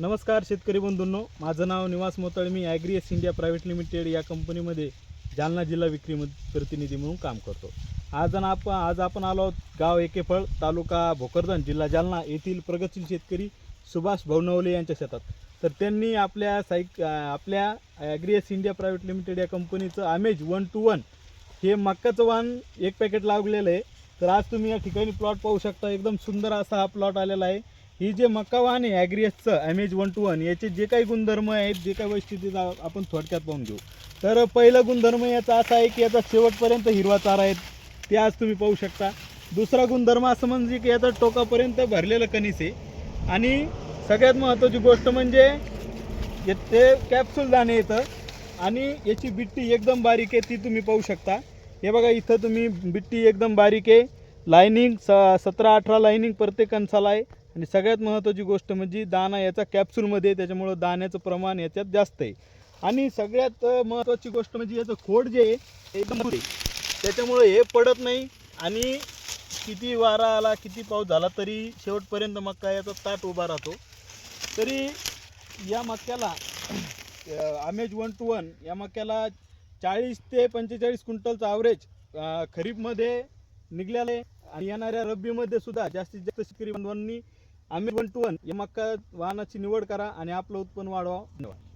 नमस्कार शेतकरी बंधूंनो. माझं नाव निवास मोतळ. मी ॲग्रीएस इंडिया प्रायव्हेट लिमिटेड या कंपनीमध्ये जालना जिल्हा विक्री प्रतिनिधी म्हणून काम करतो. आज आणि आपण आज आपण आलो आहोत गाव एकेफळ तालुका भोकरदन जिल्हा जालना येथील प्रगतशील शेतकरी सुभाष भवनवले यांच्या शेतात. तर त्यांनी आपल्या साईक आपल्या ॲग्रीएस इंडिया प्रायव्हेट लिमिटेड या कंपनीचं आमेज वन टू वन हे मक्काचं वाण एक पॅकेट लागलेलं आहे. तर आज तुम्ही या ठिकाणी प्लॉट पाहू शकता. एकदम सुंदर असा हा प्लॉट आलेला आहे. ही जे मक्का वाहन आहे ॲग्रियसचं ॲमेज वन टू वन याचे जे काही गुणधर्म आहेत जे काही वैशिष्ट्य आपण थोडक्यात पाहून घेऊ. तर पहिला गुणधर्म याचा असा आहे की याचा शेवटपर्यंत हिरवा चारा आहे ते आज तुम्ही पाहू शकता. दुसरा गुणधर्म असं म्हणजे की याचा टोकापर्यंत भरलेलं कणीस आहे. आणि सगळ्यात महत्त्वाची गोष्ट म्हणजे ते कॅप्सूल दाणे येतं. आणि याची बिट्टी एकदम बारीक आहे ती तुम्ही पाहू शकता. हे बघा इथं तुम्ही बिट्टी एकदम बारीक आहे. लायनिंग स सतरा अठरा लायनिंग प्रत्येक कणसाला आहे. आणि सगळ्यात महत्त्वाची गोष्ट म्हणजे दाणा याचा कॅप्सूलमध्ये आहे, त्याच्यामुळं दाण्याचं प्रमाण याच्यात जास्त आहे. आणि सगळ्यात महत्त्वाची गोष्ट म्हणजे याचं खोड जे आहे एकदम आहे. त्याच्यामुळं हे पडत नाही. आणि किती वारा आला किती पाऊस झाला तरी शेवटपर्यंत मक्का याचा ताट उभा राहतो. तरी या मक्याला आमेज वन टू वन या मक्याला चाळीस ते पंचेचाळीस क्विंटलचं ॲव्हरेज खरीपमध्ये निघाले आहे. आणि येणाऱ्या रब्बीमध्ये सुद्धा जास्तीत जास्त शेतकरी बांधवांनी आम्ही वन टू वन या मक्का वाहनाची निवड करा आणि आपलं उत्पन्न वाढवा. धन्यवाद.